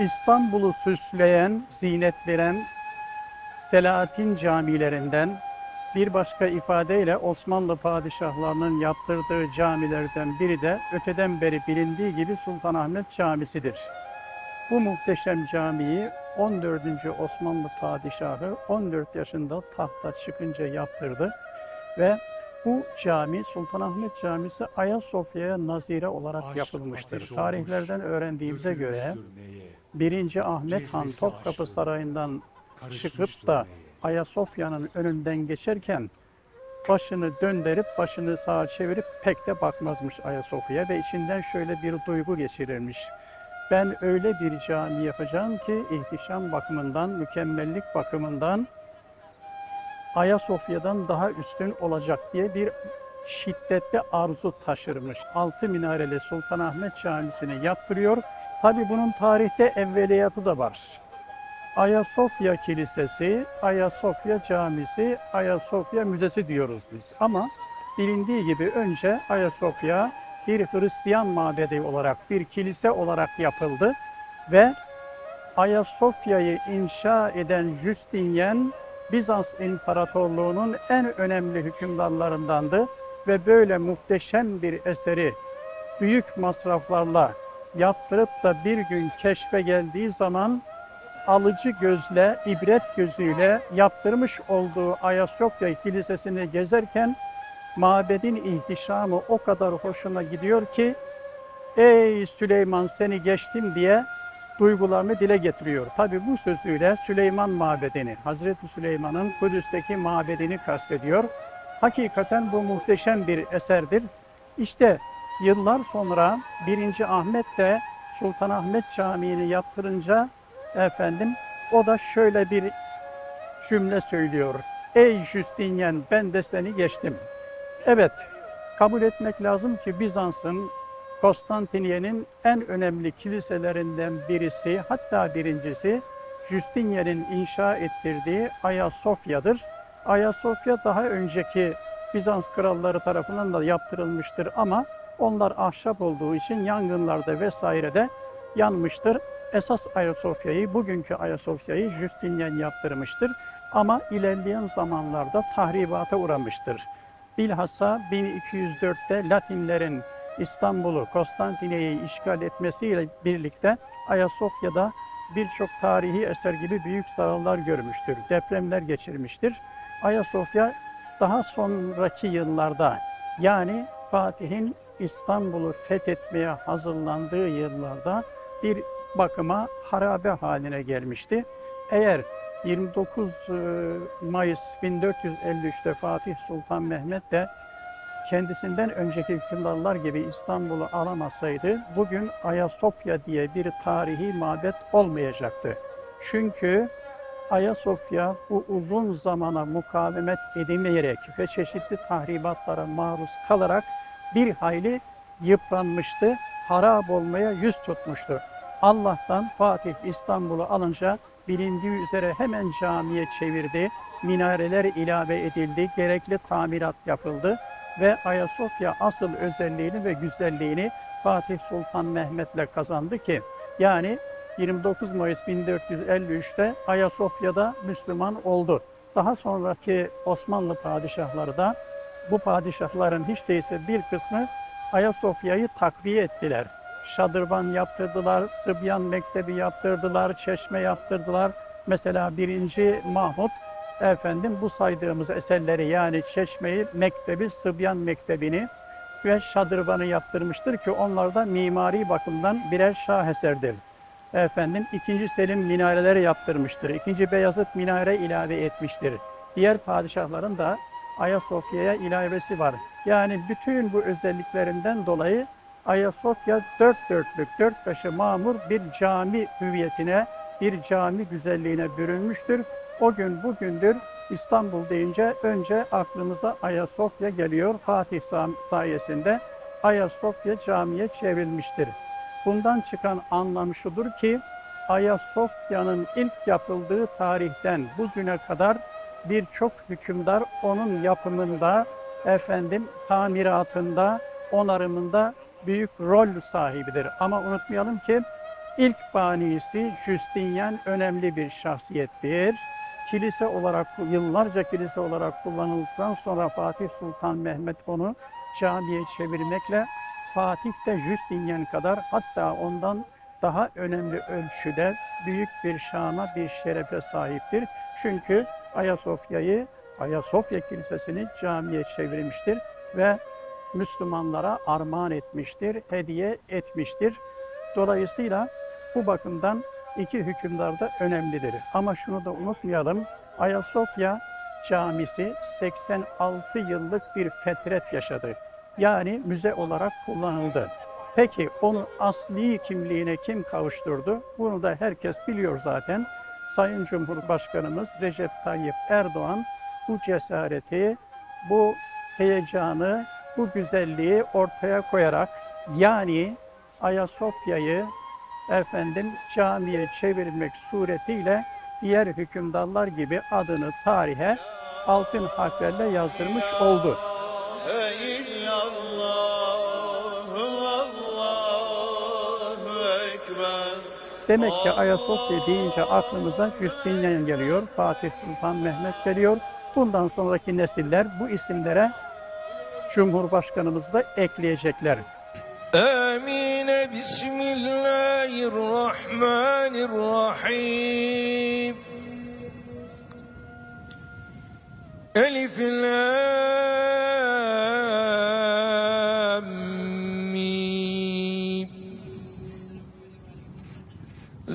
İstanbul'u süsleyen, zinetleyen Selahattin camilerinden bir başka ifadeyle Osmanlı padişahlarının yaptırdığı camilerden biri de öteden beri bilindiği gibi Sultanahmet Camisi'dir. Bu muhteşem camiyi 14. Osmanlı padişahı 14 yaşında tahta çıkınca yaptırdı ve bu cami Sultanahmet Camisi Ayasofya'ya nazire olarak yapılmıştır. Tarihlerden öğrendiğimize göre 1. Ahmet Han Topkapı Sarayı'ndan çıkıp da Ayasofya'nın önünden geçerken başını döndürüp başını sağa çevirip pek de bakmazmış Ayasofya'ya ve içinden şöyle bir duygu geçirirmiş. Ben öyle bir cami yapacağım ki ihtişam bakımından, mükemmellik bakımından Ayasofya'dan daha üstün olacak diye bir şiddetli arzu taşırmış. Altı minareli Sultanahmet Camisi'ni yaptırıyor. Tabi bunun tarihte evveliyatı da var. Ayasofya Kilisesi, Ayasofya Camisi, Ayasofya Müzesi diyoruz biz. Ama bilindiği gibi önce Ayasofya bir Hristiyan mabedi olarak, bir kilise olarak yapıldı ve Ayasofya'yı inşa eden Justinian, Bizans İmparatorluğu'nun en önemli hükümdarlarındandı ve böyle muhteşem bir eseri büyük masraflarla yaptırıp da bir gün keşfe geldiği zaman alıcı gözle, ibret gözüyle yaptırmış olduğu Ayasofya Kilisesi'ni gezerken mabedin ihtişamı o kadar hoşuna gidiyor ki ey Süleyman seni geçtim diye duygularını dile getiriyor. Tabi bu sözüyle Süleyman mabedini, Hazreti Süleyman'ın Kudüs'teki mabedini kastediyor. Hakikaten bu muhteşem bir eserdir. İşte yıllar sonra 1. Ahmet de Sultanahmet Camii'ni yaptırınca efendim o da şöyle bir cümle söylüyor. Ey Justinian ben de seni geçtim. Evet kabul etmek lazım ki Bizans'ın Konstantiniye'nin en önemli kiliselerinden birisi hatta birincisi Justinian'in inşa ettirdiği Ayasofya'dır. Ayasofya daha önceki Bizans kralları tarafından da yaptırılmıştır ama onlar ahşap olduğu için yangınlarda vesairede yanmıştır. Esas Ayasofya'yı, bugünkü Ayasofya'yı Justinian yaptırmıştır. Ama ilerleyen zamanlarda tahribata uğramıştır. Bilhassa 1204'te Latinlerin İstanbul'u, Konstantine'yi işgal etmesiyle birlikte Ayasofya'da birçok tarihi eser gibi büyük zararlar görmüştür. Depremler geçirmiştir. Ayasofya daha sonraki yıllarda yani Fatih'in İstanbul'u fethetmeye hazırlandığı yıllarda bir bakıma harabe haline gelmişti. Eğer 29 Mayıs 1453'te Fatih Sultan Mehmet de kendisinden önceki hükümdarlar gibi İstanbul'u alamasaydı bugün Ayasofya diye bir tarihi mabet olmayacaktı. Çünkü Ayasofya bu uzun zamana mukavemet edemeyerek ve çeşitli tahribatlara maruz kalarak bir hayli yıpranmıştı, harap olmaya yüz tutmuştu. Allah'tan Fatih İstanbul'u alınca bilindiği üzere hemen camiye çevirdi, minareler ilave edildi, gerekli tamirat yapıldı ve Ayasofya asıl özelliğini ve güzelliğini Fatih Sultan Mehmet'le kazandı ki yani 29 Mayıs 1453'te Ayasofya'da Müslüman oldu. Daha sonraki Osmanlı padişahları da bu padişahların hiç değilse bir kısmı Ayasofya'yı takviye ettiler. Şadırvan yaptırdılar, Sıbyan Mektebi yaptırdılar, çeşme yaptırdılar. Mesela 1. Mahmut efendim bu saydığımız eserleri yani Çeşme'yi, Mektebi, Sıbyan Mektebi'ni ve Şadırvan'ı yaptırmıştır ki onlar da mimari bakımdan birer şaheserdir. Efendim 2. Selim minareleri yaptırmıştır. 2. Beyazıt minare ilave etmiştir. Diğer padişahların da Ayasofya'ya ilavesi var. Yani bütün bu özelliklerinden dolayı Ayasofya dört dörtlük, dört başı mamur bir cami hüviyetine, bir cami güzelliğine bürünmüştür. O gün bugündür İstanbul deyince önce aklımıza Ayasofya geliyor. Fatih sayesinde Ayasofya camiye çevrilmiştir. Bundan çıkan anlam şudur ki Ayasofya'nın ilk yapıldığı tarihten bugüne kadar birçok hükümdar onun yapımında, efendim tamiratında, onarımında büyük rol sahibidir. Ama unutmayalım ki İlk banisi Justinian önemli bir şahsiyettir. Kilise olarak, yıllarca kilise olarak kullanıldıktan sonra Fatih Sultan Mehmet onu camiye çevirmekle Fatih de Justinian kadar hatta ondan daha önemli ölçüde büyük bir şana, bir şerefe sahiptir. Çünkü Ayasofya'yı, Ayasofya Kilisesi'ni camiye çevirmiştir ve Müslümanlara armağan etmiştir, hediye etmiştir. Dolayısıyla bu bakımdan iki hükümdar da önemlidir. Ama şunu da unutmayalım, Ayasofya Camisi 86 yıllık bir fetret yaşadı. Yani müze olarak kullanıldı. Peki onun asli kimliğine kim kavuşturdu? Bunu da herkes biliyor zaten. Sayın Cumhurbaşkanımız Recep Tayyip Erdoğan bu cesareti, bu heyecanı, bu güzelliği ortaya koyarak yani Ayasofya'yı efendim camiye çevirmek suretiyle diğer hükümdarlar gibi adını tarihe altın harflerle yazdırmış oldu. Allahu Ekber Demek ki Ayasofya deyince aklımıza Justinian geliyor, Fatih Sultan Mehmet geliyor. Bundan sonraki nesiller bu isimlere Cumhurbaşkanımız da ekleyecekler. Amin. Bismillahirrahmanirrahim. Elif Lam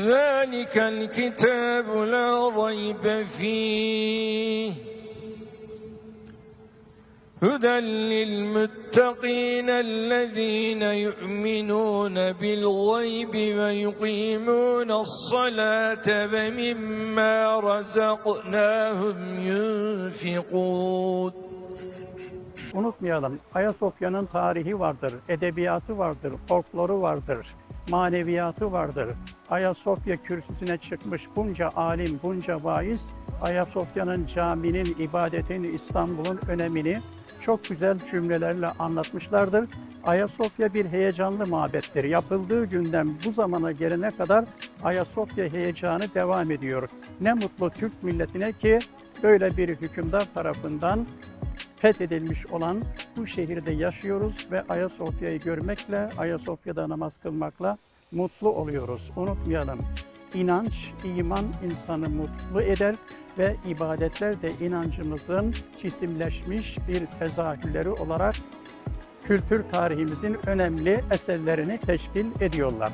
ذلك الكتاب لا ريب فيه هدى للمتقين الذين يؤمنون بالغيب ويقيمون الصلاة ومما رزقناهم ينفقون Unutmayalım, Ayasofya'nın tarihi vardır, edebiyatı vardır, folkloru vardır maneviyatı vardır. Ayasofya kürsüsüne çıkmış bunca alim, bunca vaiz, Ayasofya'nın caminin, ibadetin, İstanbul'un önemini çok güzel cümlelerle anlatmışlardır. Ayasofya bir heyecanlı mabettir. Yapıldığı günden bu zamana gelene kadar Ayasofya heyecanı devam ediyor. Ne mutlu Türk milletine ki böyle bir hükümdar tarafından fethedilmiş olan bu şehirde yaşıyoruz ve Ayasofya'yı görmekle, Ayasofya'da namaz kılmakla mutlu oluyoruz. Unutmayalım. İnanç, iman insanı mutlu eder ve ibadetler de inancımızın cisimleşmiş bir tezahürleri olarak kültür tarihimizin önemli eserlerini teşkil ediyorlar.